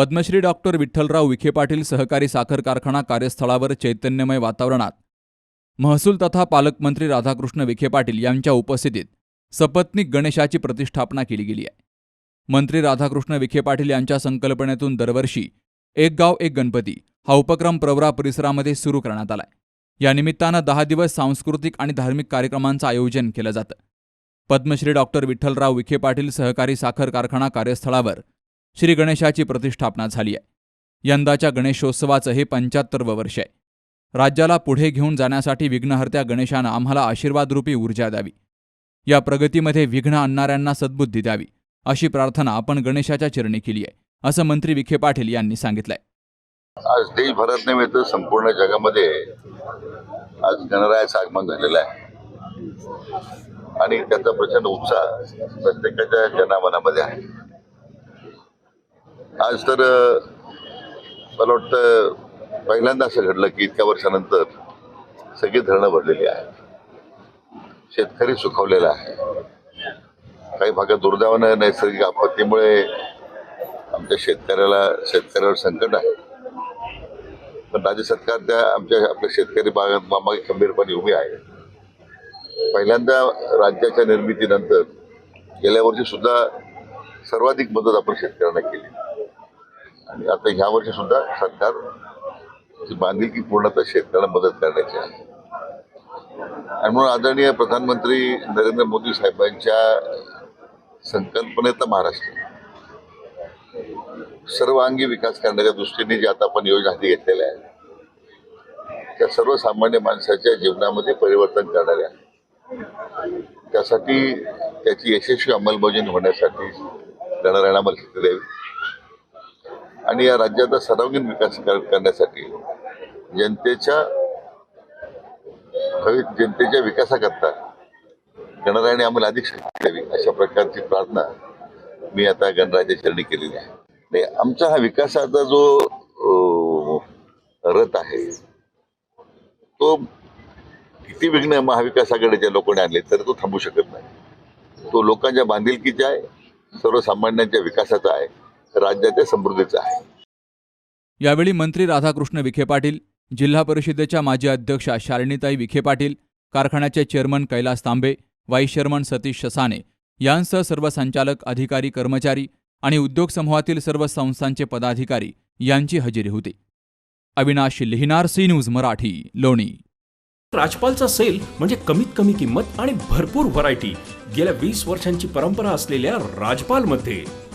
Padmashri doctor Vitthalrao Vikhe Patil सहकारी साखर कारखाना कार्यस्थळावर चैतन्यमय वातावरणात. महसूल तथा पालकमंत्री राधाकृष्ण विखे पाटील यांच्या उपस्थितीत सपत्नीक गणेशाची प्रतिष्ठापना केली गेली आहे. मंत्री राधाकृष्ण विखे पाटील यांच्या संकल्पनेतून दरवर्षी एक गाव एक गणपती हा उपक्रम प्रवरा परिसरामध्ये सुरू करण्यात आलाय. या निमित्तानं दहा दिवस सांस्कृतिक आणि धार्मिक कार्यक्रमांचं आयोजन केलं जातं. पद्मश्री डॉक्टर विठ्ठलराव विखे पाटील सहकारी साखर कारखाना कार्यस्थळावर श्री गणेशाची प्रतिष्ठापना झाली आहे. यंदाच्या गणेशोत्सवाचं हे पंच्याहत्तरवं वर्ष आहे. राज्याला पुढे घेऊन जाण्यासाठी विघ्नहर्त्या गणेशानं आम्हाला आशीर्वादरूपी ऊर्जा द्यावी. या प्रगतीमध्ये विघ्न आणणाऱ्यांना सद्बुद्धी द्यावी अशी प्रार्थना आपण गणेशाच्या चरणी केली आहे असं मंत्री विखे पाटील यांनी सांगितलंय. आज देशभरात नव्हे तर संपूर्ण जगामध्ये आज गणरायाचं आगमन झालेलं आहे. आणि त्याचा प्रचंड उत्साह प्रत्येकाच्या जनामनामध्ये आहे. आज तर मला वाटतं पहिल्यांदा असं घडलं की इतक्या वर्षानंतर सगळी धरणं भरलेली आहेत. शेतकरी सुखावलेला आहे. काही भागात दुर्दैवानं नैसर्गिक आपत्तीमुळे आमच्या शेतकऱ्याला शेतकऱ्यावर संकट आहे. पण राज्य सरकार त्या आमच्या आपल्या शेतकरी भागात मामागे खंबीरपणे उभी आहे. पहिल्यांदा राज्याच्या निर्मितीनंतर गेल्या वर्षी सुद्धा सर्वाधिक मदत आपण शेतकऱ्यांना केली. आणि आता ह्या वर्षी सुद्धा सरकार बांधिलकी पूर्णतः शेतकऱ्यांना मदत करण्याची आहे. आणि म्हणून आदरणीय प्रधानमंत्री नरेंद्र मोदी साहेबांच्या संकल्पनेतलं महाराष्ट्र. सर्वांगी विकास करण्याच्या दृष्टीने जे आता आपण योजना हाती घेतलेल्या आहेत त्या सर्वसामान्य माणसाच्या जीवनामध्ये परिवर्तन करणाऱ्या त्यासाठी त्याची यशस्वी अंमलबजावणी होण्यासाठी गणरायानं आम्हाला द्यावी. आणि या राज्याचा सर्वांगीण विकास कर- करण्यासाठी जनतेच्या भवि जनतेच्या विकासाकरता गणरायाने आम्हाला अधिक शक्ती द्यावी अशा प्रकारची प्रार्थना मी आता गणरायाच्या चरणी केलेली आहे. नाही आमचा हा विकासाचा जो रथ आहे तो किती विघ्न महाविकास आघाडीच्या लोकांनी आणले तर तो थांबू शकत नाही. तो लोकांच्या बांधिलकीचा आहे सर्वसामान्यांच्या विकासाचा आहे. राज्याच्या समृद्धीचा आहे. यावेळी मंत्री राधाकृष्ण विखे पाटील जिल्हा परिषदेच्या माजी अध्यक्षा शालिनीताई विखे पाटील कारखान्याचे chairman Kailas Tambe vice chairman Satish Shasane यांसह सर्व संचालक अधिकारी कर्मचारी आणि उद्योग समूहातील सर्व संस्थांचे पदाधिकारी यांची हजेरी होती. Avinash Lihinar C news Marathi Loni. राजपालचा sale म्हणजे कमीत कमी किंमत आणि भरपूर व्हरायटी गेल्या वीस वर्षांची परंपरा असलेल्या राजपालमध्ये.